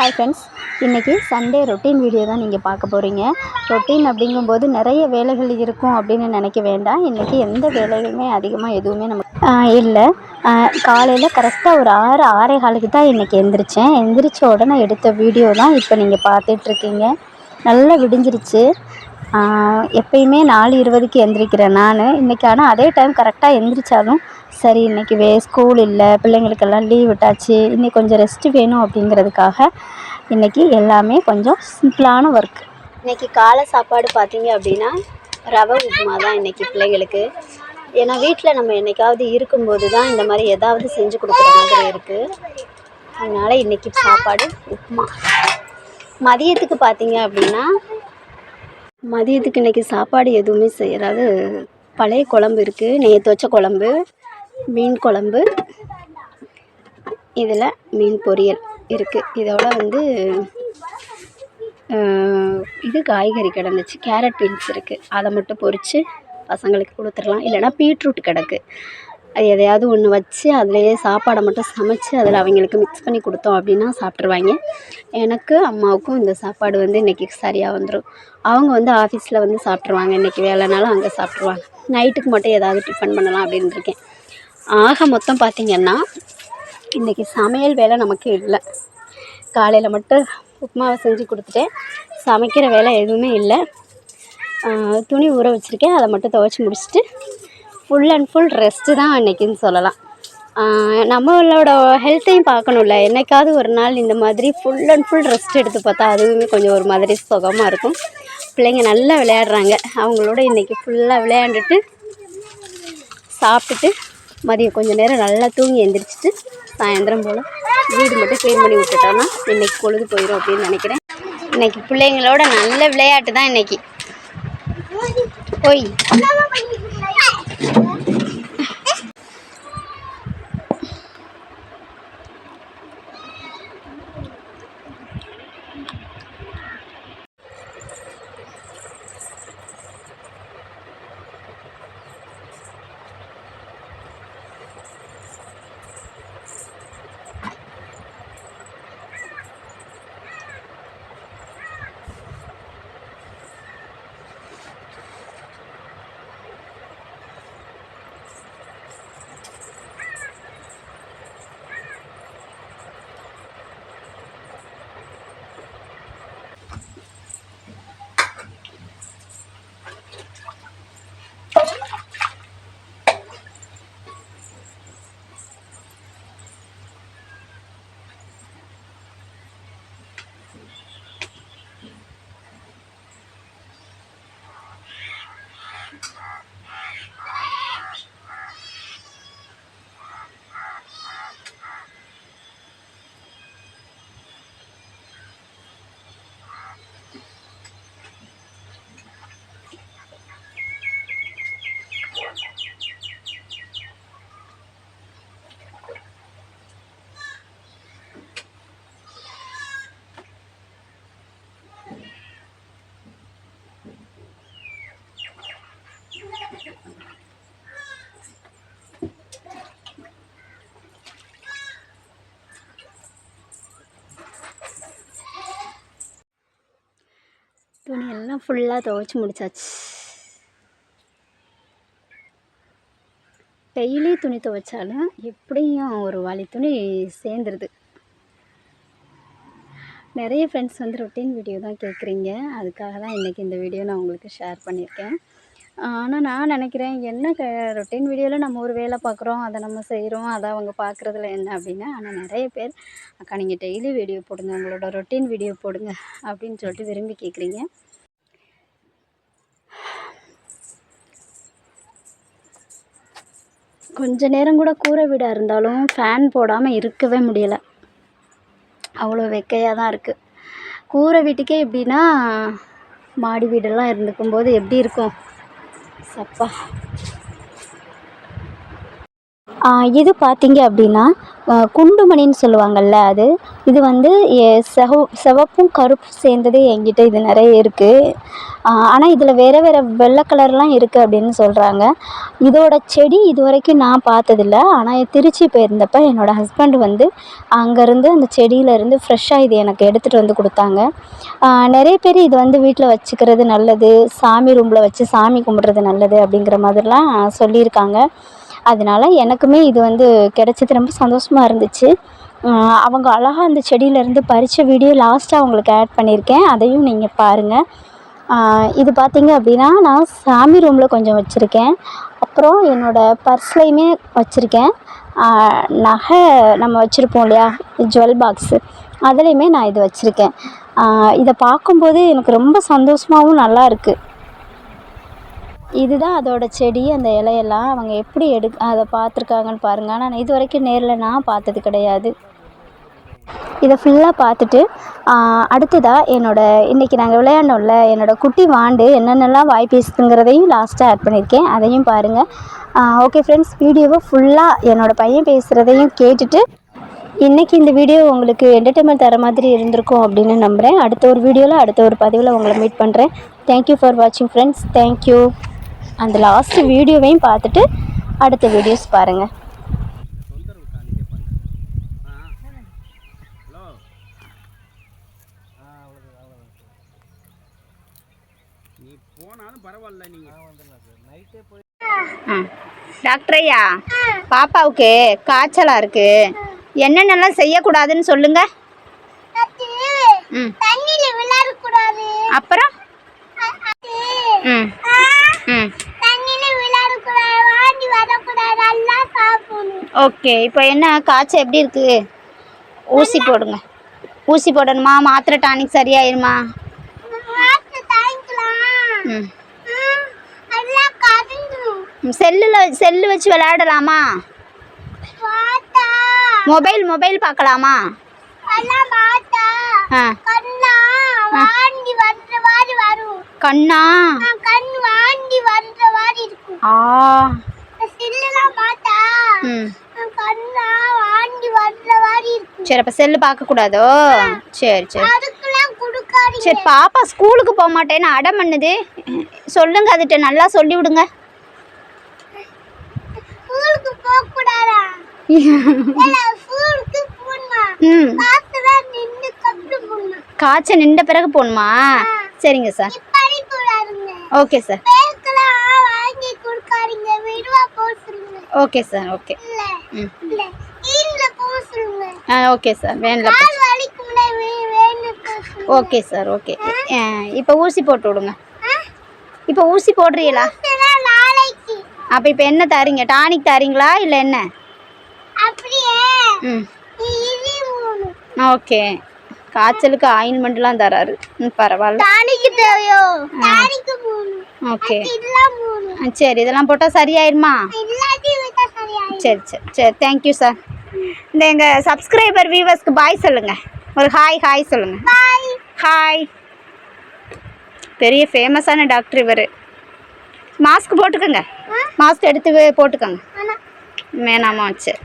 Hi friends இன்றைக்கி Sunday routine video தான் நீங்கள் பார்க்க போகிறீங்க ரொட்டீன் அப்படிங்கும்போது நிறைய வேலைகள் இருக்கும் அப்படின்னு நினைக்க வேண்டாம். இன்றைக்கி எந்த வேலைகளுமே அதிகமாக எதுவுமே நமக்கு இல்லை. காலையில் கரெக்டாக ஒரு ஆறு ஆறே காலுக்கு தான் இன்றைக்கி எந்திரிச்சேன். எந்திரிச்ச உடனே எடுத்த வீடியோ தான் இப்போ நீங்கள் பார்த்துட்ருக்கீங்க நல்லா விடிஞ்சிருச்சு. எப்பயுமே நாலு இருபதுக்கு எந்திரிக்கிறேன் நான். இன்றைக்கி ஆனால் அதே டைம் கரெக்டாக எந்திரிச்சாலும் சரி இன்றைக்கி வே ஸ்கூல் இல்லை பிள்ளைங்களுக்கெல்லாம் லீவ் விட்டாச்சு இன்னைக்கு கொஞ்சம் ரெஸ்ட்டு வேணும் அப்படிங்கிறதுக்காக இன்றைக்கி எல்லாமே கொஞ்சம் சிம்பிளான ஒர்க் இன்றைக்கி காலை சாப்பாடு பார்த்தீங்க அப்படின்னா ரவை உப்புமா தான் இன்றைக்கி பிள்ளைங்களுக்கு ஏன்னா வீட்டில் நம்ம என்றைக்காவது இருக்கும்போது தான் இந்த மாதிரி ஏதாவது செஞ்சு கொடுக்குற மாதிரி இருக்குது அதனால் இன்றைக்கி சாப்பாடு உப்புமா. மதியத்துக்கு பார்த்தீங்க அப்படின்னா மதியத்துக்கு இன்றைக்கி சாப்பாடு எதுவுமே செய்யறாது. பழைய குழம்பு இருக்குது நேற்று வச்ச குழம்பு மீன் குழம்பு. இதில் மீன் பொரியல் இருக்குது இதோட வந்து இது காய்கறி கிடந்துச்சு. கேரட் பீன்ஸ் இருக்குது அதை மட்டும் பொரித்து பசங்களுக்கு கொடுத்துடலாம். இல்லைனா பீட்ரூட் கிடக்கு. அது எதையாவது ஒன்று வச்சு அதிலையே சாப்பாடை மட்டும் சமைச்சு அதில் அவங்களுக்கு மிக்ஸ் பண்ணி கொடுத்தோம் அப்படின்னா சாப்பிட்ருவாங்க எனக்கு அம்மாவுக்கும் இந்த சாப்பாடு வந்து இன்றைக்கி சரியாக வந்துடும் அவங்க வந்து ஆஃபீஸில் வந்து சாப்பிட்ருவாங்க இன்றைக்கி வேலைனாலும் அங்கே சாப்பிட்ருவாங்க நைட்டுக்கு மட்டும் ஏதாவது டிஃபன் பண்ணலாம் அப்படின்னு இருக்கேன். ஆக மொத்தம் பார்த்திங்கன்னா இன்றைக்கி சமையல் வேலை நமக்கு இல்லை. காலையில் மட்டும் உப்புமாவை செஞ்சு கொடுத்துட்டேன். சமைக்கிற வேலை எதுவுமே இல்லை. துணி ஊற வச்சுருக்கேன். அதை மட்டும் துவைச்சி முடிச்சுட்டு ஃபுல் அண்ட் ஃபுல் ரெஸ்ட்டு தான் அன்றைக்கின்னு சொல்லலாம். நம்மளோட ஹெல்த்தையும் பார்க்கணும்ல. என்றைக்காவது ஒரு நாள் இந்த மாதிரி ஃபுல் அண்ட் ஃபுல் ரெஸ்ட் எடுத்து பார்த்தா அதுவுமே கொஞ்சம் ஒரு மாதிரி சுகமாக இருக்கும். பிள்ளைங்க நல்லா விளையாடுறாங்க. அவங்களோட இன்றைக்கி ஃபுல்லாக விளையாண்டுட்டு சாப்பிட்டுட்டு மதியம் கொஞ்சம் நேரம் நல்லா தூங்கி எழுந்திரிச்சிட்டு சாயந்தரம் போல் வீடு மட்டும் க்ளீன் பண்ணி விட்டுட்டோன்னா இன்றைக்கி பொழுது போயிடும் அப்படின்னு நினைக்கிறேன். இன்றைக்கி பிள்ளைங்களோட நல்ல விளையாட்டு தான் இன்றைக்கி போய். Thank you. துணியெல்லாம் ஃபுல்லாக துவைச்சி முடிச்சாச்சு. டெய்லி துணி துவைச்சாலும் எப்படியும் ஒரு வாலி துணி சேர்ந்துருது. நிறைய ஃப்ரெண்ட்ஸ் வந்து ரொட்டீன் வீடியோ தான் கேட்குறீங்க. அதுக்காக தான் இன்றைக்கி இந்த வீடியோ நான் உங்களுக்கு ஷேர் பண்ணியிருக்கேன். ஆனால் நான் நினைக்கிறேன் என்ன க ரொட்டீன் வீடியோவில் நம்ம ஒரு வேலை பார்க்குறோம் அதை நம்ம செய்கிறோம் அதை அவங்க பார்க்குறதுல என்ன அப்படின்னா ஆனால் நிறைய பேர் அக்கா நீங்கள் டெய்லி வீடியோ போடுங்க உங்களோட ரொட்டீன் வீடியோ போடுங்க அப்படின்னு சொல்லிட்டு விரும்பி கேட்குறீங்க. கொஞ்ச நேரம் கூட கூரை வீடாக இருந்தாலும் ஃபேன் போடாமல் இருக்கவே முடியலை. அவ்வளோ வெக்கையாக தான் இருக்குது கூரை வீட்டுக்கே எப்படின்னா மாடி வீடெல்லாம் இருந்துக்கும் போது எப்படி இருக்கும்? சப்பா. இது பார்த்தீங்க அப்படின்னா குண்டுமணின்னு சொல்லுவாங்கள்ல அது. இது வந்து எ- செவ சிவப்பும் கருப்பும் சேர்ந்தது என்கிட்ட இது நிறைய இருக்குது ஆனால் இதில் வேறு வேறு வெள்ளை கலர்லாம் இருக்குது அப்படின்னு சொல்கிறாங்க இதோட செடி இது வரைக்கும் நான் பார்த்ததில்ல. ஆனால் திருச்சி போயிருந்தப்ப என்னோடய ஹஸ்பண்ட் வந்து அங்கேருந்து அந்த செடியிலேருந்து ஃப்ரெஷ்ஷாக இது எனக்கு எடுத்துகிட்டு வந்து கொடுத்தாங்க. நிறைய பேர் இது வந்து வீட்டில் வச்சுக்கிறது நல்லது சாமி ரூமில் வச்சு சாமி கும்பிட்றது நல்லது அப்படிங்கிற மாதிரிலாம் சொல்லியிருக்காங்க. அதனால எனக்குமே இது வந்து கிடச்சது ரொம்ப சந்தோஷமாக இருந்துச்சு. அவங்க அழகாக அந்த செடியிலேருந்து பறித்த வீடியோ லாஸ்ட்டாக அவங்களுக்கு ஆட் பண்ணியிருக்கேன் அதையும் நீங்கள் பாருங்கள் இது பார்த்திங்க அப்படின்னா நான் சாமி ரூமில் கொஞ்சம் வச்சுருக்கேன். அப்புறம் என்னோடய பர்ஸ்லையுமே வச்சுருக்கேன். நகை நம்ம வச்சுருப்போம் இல்லையா? ஜுவல் பாக்ஸு அதுலேயுமே நான் இது வச்சுருக்கேன். இதை பார்க்கும்போது எனக்கு ரொம்ப சந்தோஷமாகவும் நல்லா இருக்குது இதுதான் அதோட செடி அந்த இலையெல்லாம் அவங்க எப்படி எடு அதை பார்த்துருக்காங்கன்னு பாருங்கள் ஆனால் நான் இது வரைக்கும் நேரில் நான் பார்த்தது கிடையாது. இதை ஃபுல்லாக பார்த்துட்டு அடுத்ததாக என்னோட இன்றைக்கி நாங்கள் விளையாண்டோம்ல என்னோட குட்டி வாண்டு என்னென்னலாம் வாய் பேசுதுங்கிறதையும் லாஸ்ட்டாக ஆட் பண்ணியிருக்கேன் அதையும் பாருங்கள் ஓகே ஃப்ரெண்ட்ஸ் வீடியோவை ஃபுல்லாக என்னோட பையன் பேசுகிறதையும் கேட்டுட்டு இன்றைக்கி இந்த வீடியோ உங்களுக்கு என்டர்டைன்மெண்ட் தர மாதிரி இருந்திருக்கும் அப்படின்னு நம்புகிறேன் அடுத்த ஒரு வீடியோவில் அடுத்த ஒரு பதிவில் உங்களை மீட் பண்ணுறேன் தேங்க்யூ ஃபார் வாட்சிங் ஃப்ரெண்ட்ஸ் தேங்க்யூ அந்த லாஸ்ட் வீடியோவையும் பார்த்துட்டு அடுத்த வீடியோஸ் பாருங்கள் டாக்டர் ஐயா பாப்பாவுக்கு காய்ச்சலாக இருக்குது என்னென்னலாம் செய்யக்கூடாதுன்னு சொல்லுங்க. அப்புறம்? ம். ம். ஓகே இப்போ என்ன காய்ச்சல் எப்படி இருக்கு? ஊசி போடுங்க. ஊசி போடணுமா? மாத்திரை டானிக் சரியாயிருமா? ம். செல்லில் செல்லு வச்சு விளையாடலாமா? மொபைல் மொபைல் பார்க்கலாமா? கண்ணா கண் வாந்தி வர்ற மாதிரி இருக்கும். ஆ. சரி அப்போ செல்லு பார்க்கக்கூடாதோ சரி சரி. கொடுக்காதீங்க. சரி பாப்பா ஸ்கூலுக்கு போக மாட்டேன்னு அடம் பண்ணுது. சொல்லுங்க அதுகிட்ட நல்லா சொல்லி விடுங்க. கூடாதா? காய்ச்சல் நின்ற பிறகு போகணுமா சரிங்க sir. Okay sir. Okay sir okay. ஆ ஓகே சார் வேணல கால் வலிக்கும்ல வே- வேணும் போக சொல்லுங்க. Okay sir okay. இப்போ ஊசி போட்டு விடுங்க? இப்போ ஊசி போடுறீங்களா? அப்போ இப்போ என்ன தரீங்க? டானிக் தரீங்களா இல்லை என்ன? ம். ஓகே. காய்ச்சலுக்கு ஆயின்மெண்ட்லாம் தராரு. ம் பரவாயில்ல. ஓகே. சரி இதெல்லாம் போட்டால் சரியாயிருமா? சரி சரி சரி. தேங்க்யூ சார் இந்த எங்கள் சப்ஸ்கிரைபர் வியூவர்ஸ்க்கு பாய் சொல்லுங்கள் ஒரு ஹாய் ஹாய் சொல்லுங்கள் ஹாய் பெரிய ஃபேமஸான டாக்டர் இவர். மாஸ்க் போட்டுக்கோங்க. மாஸ்க் எடுத்து போட்டுக்கோங்க. வேணாமா சரி